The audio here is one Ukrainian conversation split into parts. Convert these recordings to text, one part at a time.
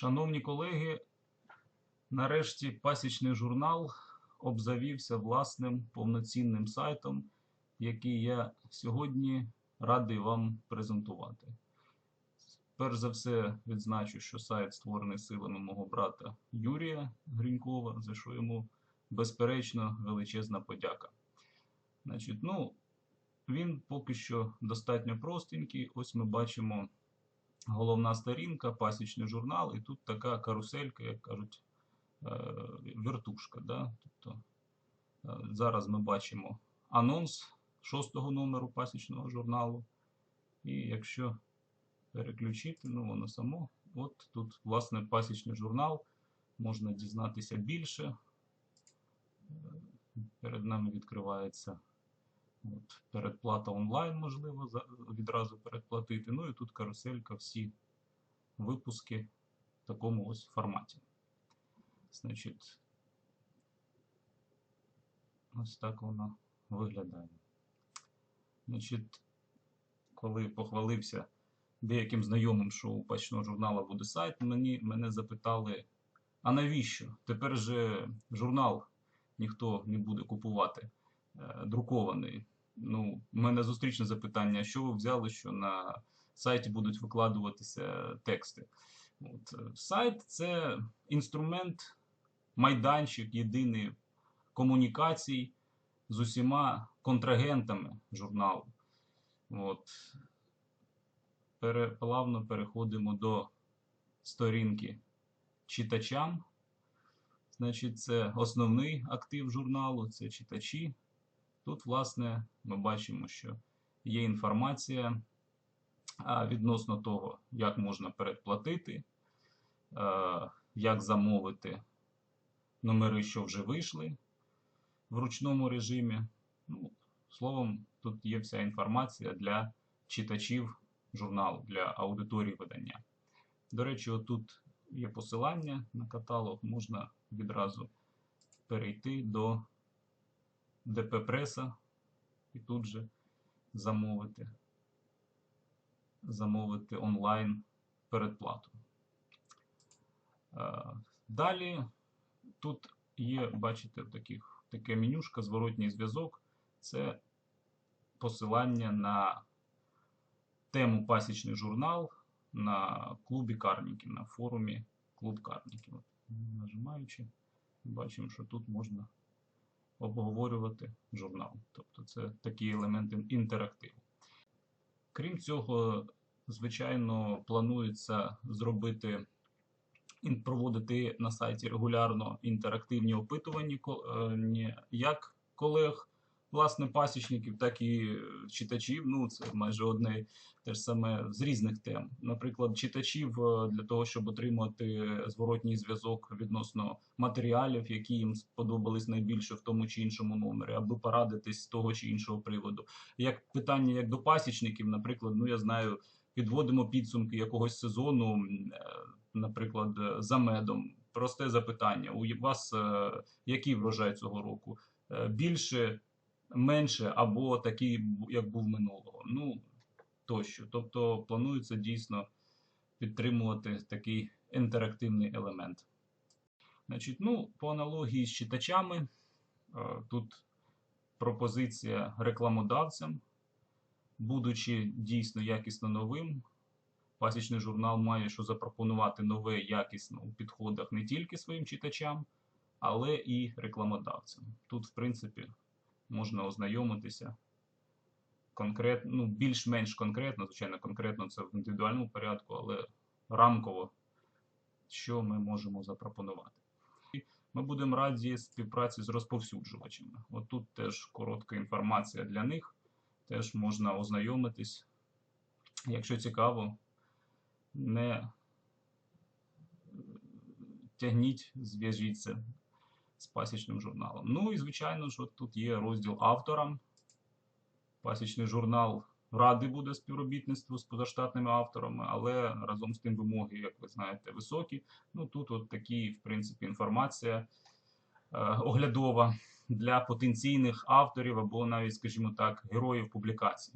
Шановні колеги, нарешті пасічний журнал обзавівся власним повноцінним сайтом, який я сьогодні радий вам презентувати. Перш за все, відзначу, що сайт створений силами мого брата Юрія Гринькова, за що йому безперечно величезна подяка. Значить, ну, він поки що достатньо простенький. Ось ми бачимо головна сторінка, пасічний журнал, і тут така каруселька, як кажуть, е, вертушка. Да? Тобто, е, зараз ми бачимо анонс шостого номеру пасічного журналу. І якщо переключити, ну воно само, от тут, власне, пасічний журнал, можна дізнатися більше. Е, Перед нами відкривається передплата онлайн, можливо, відразу передплатити. Ну і тут каруселька, всі випуски в такому ось форматі. Значить, ось так воно виглядає. Значить, коли похвалився деяким знайомим, що у пачного журнала буде сайт, мені, мене запитали, а навіщо? Тепер же журнал ніхто не буде купувати друкований. Ну, у мене зустрічне запитання: що ви взяли, що на сайті будуть викладуватися тексти? От, е, сайт це інструмент, майданчик єдиний комунікацій з усіма контрагентами журналу. От. Пере, плавно переходимо до сторінки читачам. Значить, це основний актив журналу, це читачі. Тут, власне, ми бачимо, що є інформація відносно того, як можна передплатити, як замовити номери, що вже вийшли в ручному режимі. Ну, словом, тут є вся інформація для читачів журналу, для аудиторії видання. До речі, отут є посилання на каталог, можна відразу перейти до ДП Преса і тут же замовити, замовити онлайн передплату. Е, Далі тут є, бачите, таких, таке менюшка, зворотній зв'язок. Це посилання на тему пасічний журнал на клубі Карніків, на форумі Клуб Карніків. Нажимаючи, бачимо, що тут можна обговорювати журнал. Тобто це такі елементи інтерактиву. Крім цього, звичайно, планується зробити проводити на сайті регулярно інтерактивні опитування е, як колег, власне, пасічників, так і е, читачів. Ну, це майже одне те ж саме з різних тем. Наприклад, читачів е, для того, щоб отримати зворотній зв'язок відносно матеріалів, які їм сподобались найбільше в тому чи іншому номері, аби порадитись з того чи іншого приводу. Як питання як до пасічників, наприклад, ну я знаю, підводимо підсумки якогось сезону, е, наприклад, за медом. Просте запитання: у вас е, який врожай цього року? Більше, менше або такий, як був минулого. Ну тощо. Тобто планується дійсно підтримувати такий інтерактивний елемент. Значить, ну, по аналогії з читачами, е, тут пропозиція рекламодавцям, будучи дійсно якісно новим, пасічний журнал має що запропонувати нове якісно у підходах не тільки своїм читачам, але і рекламодавцям. Тут, в принципі, можна ознайомитися конкретно, ну, більш-менш конкретно, звичайно, конкретно це в індивідуальному порядку, але рамково, що ми можемо запропонувати. Ми будемо раді співпраці з розповсюджувачами. От тут теж коротка інформація для них, теж можна ознайомитись. Якщо цікаво, не тягніть, зв'яжіться з пасічним журналом. Ну і звичайно ж, тут є розділ авторам. Пасічний журнал радий буде співробітництву з позаштатними авторами, але разом з тим вимоги, як ви знаєте, високі. Ну тут от такі, в принципі, інформація е, оглядова для потенційних авторів або навіть, скажімо так, героїв публікацій.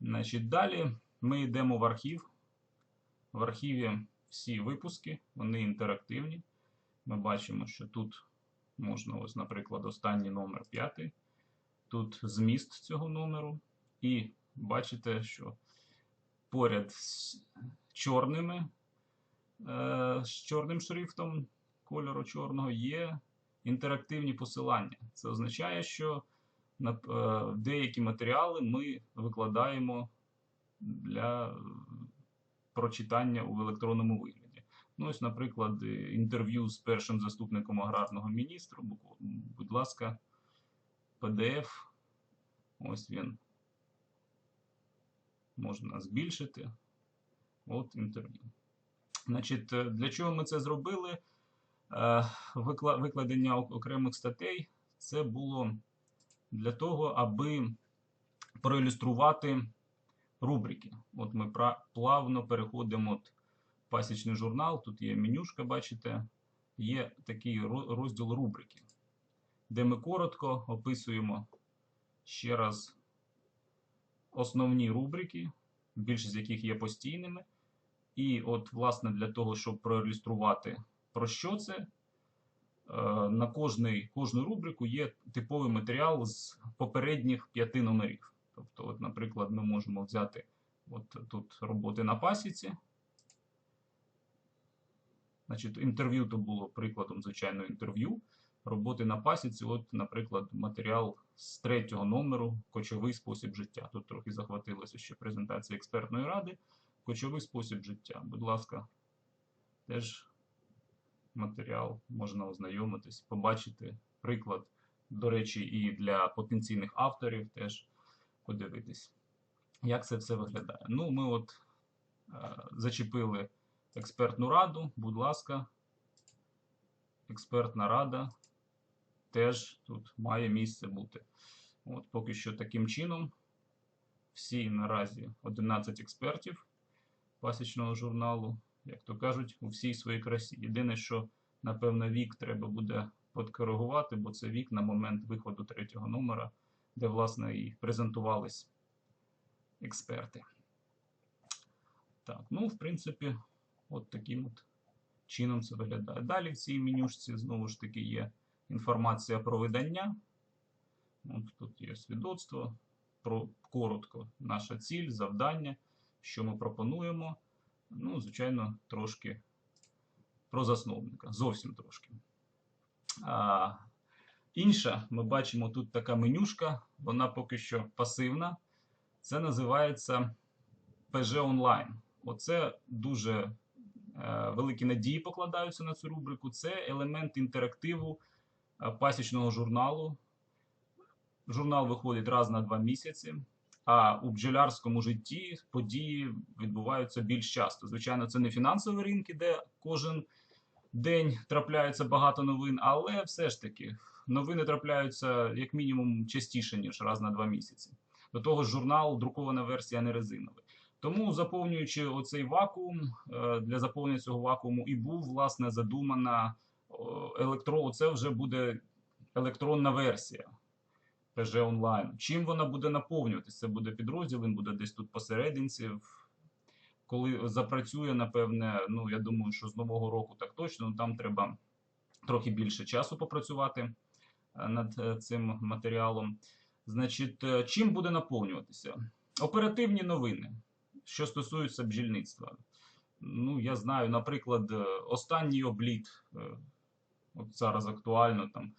Значить, далі ми йдемо в архів. В архіві всі випуски, вони інтерактивні. Ми бачимо, що тут можна, ось, наприклад, останній номер 5. Тут зміст цього номеру. І бачите, що поряд з чорними, е, з чорним шрифтом кольору чорного є інтерактивні посилання. Це означає, що е, деякі матеріали ми викладаємо для прочитання у електронному вигляді. Ну, ось, наприклад, е, інтерв'ю з першим заступником аграрного міністра. Будь ласка, PDF. Ось він. Можна збільшити. От інтерв'ю. Значить, е, для чого ми це зробили? Е, Викладення окремих статей це було для того, аби проілюструвати рубрики. От ми плавно переходимо от пасічний журнал, тут є менюшка, бачите, є такий розділ рубрики, де ми коротко описуємо ще раз основні рубрики, більшість з яких є постійними. І от, власне, для того, щоб проілюструвати, про що це, е, на кожний, кожну рубрику є типовий матеріал з попередніх п'яти номерів. Тобто, от, наприклад, ми можемо взяти от тут роботи на пасіці. Значить, інтерв'ю то було прикладом, звичайно, інтерв'ю. Роботи на пасіці, от, наприклад, матеріал з третього номеру Кочовий спосіб життя. Тут трохи захватилося ще презентація експертної ради. Кочовий спосіб життя. Будь ласка, теж матеріал можна ознайомитись, побачити приклад, до речі, і для потенційних авторів теж подивитись, як це все виглядає. Ну, ми от е, зачепили експертну раду, будь ласка, експертна рада теж тут має місце бути. От Поки що таким чином всі наразі 11 експертів пасічного журналу, як то кажуть, у всій своїй красі. Єдине, що, напевно, вік треба буде подкоригувати, бо це вік на момент виходу третього номера, де, власне, і презентувались експерти. Так, ну, в принципі, от таким от чином це виглядає. Далі в цій менюшці знову ж таки є інформація про видання. От тут є свідоцтво, про коротко наша ціль, завдання, що ми пропонуємо. Ну, звичайно, трошки про засновника, зовсім трошки. А, інша, ми бачимо тут така менюшка, вона поки що пасивна. Це називається PG Online. Оце дуже великі надії покладаються на цю рубрику. Це елемент інтерактиву е, пасічного журналу. Журнал виходить раз на два місяці, а у бджолярському житті події відбуваються більш часто. Звичайно, це не фінансові ринки, де кожен день трапляється багато новин, але все ж таки новини трапляються як мінімум частіше, ніж раз на два місяці. До того ж, журнал, друкована версія, не резиновий. Тому, заповнюючи оцей вакуум, е, для заповнення цього вакууму і був власне задумана електро. Це вже буде електронна версія ПЖ онлайн. Чим вона буде наповнюватися? Це буде підрозділ, він буде десь тут посерединці. Коли запрацює, напевне, ну я думаю, що з нового року так точно, ну, там треба трохи більше часу попрацювати е, над е, цим матеріалом. Значить, чим буде наповнюватися? Оперативні новини, що стосуються бджільництва. Ну, я знаю, наприклад, е, останній обліт, е, от зараз актуально там.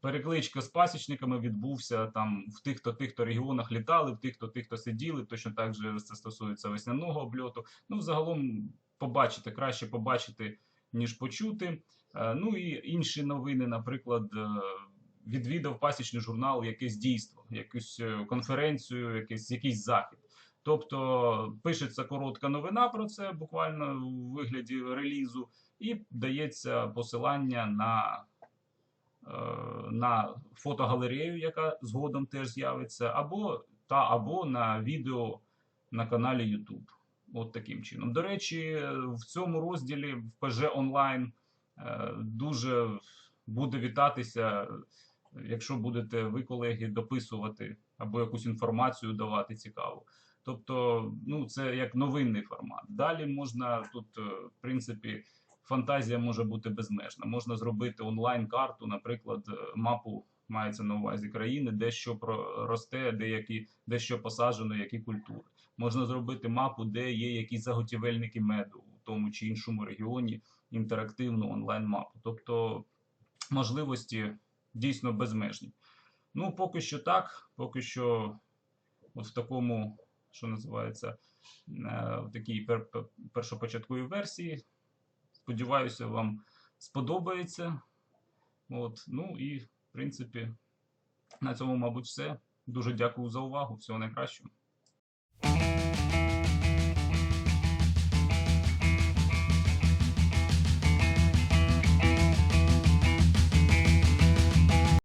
Перекличка з пасічниками відбувся там в тих-то тих-то регіонах літали, в тих-то тих-то сиділи. Точно так же це стосується весняного обльоту. Ну, загалом побачити, краще побачити, ніж почути. Е, Ну і інші новини, наприклад, відвідав пасічний журнал якесь дійство, якусь конференцію, якийсь, якийсь захід. Тобто пишеться коротка новина про це, буквально у вигляді релізу, і дається посилання на, е, на фотогалерею, яка згодом теж з'явиться, або, та, або на відео на каналі YouTube. От таким чином. До речі, в цьому розділі в PG онлайн е, дуже буде вітатися, якщо будете ви, колеги, дописувати або якусь інформацію давати цікаву. Тобто, ну, це як новинний формат. Далі можна тут, е, в принципі, фантазія може бути безмежна. Можна зробити онлайн-карту, наприклад, е, мапу мається на увазі країни, де що росте, де, які, де що посаджено, які культури. Можна зробити мапу, де є якісь заготівельники меду в тому чи іншому регіоні, інтерактивну онлайн-мапу. Тобто можливості дійсно безмежні. Ну, поки що так, поки що от в такому, що називається, е, в такій пер- пер- першопочатковій версії. Сподіваюся, вам сподобається. От, ну і, в принципі, на цьому, мабуть, все. Дуже дякую за увагу. Всього найкращого.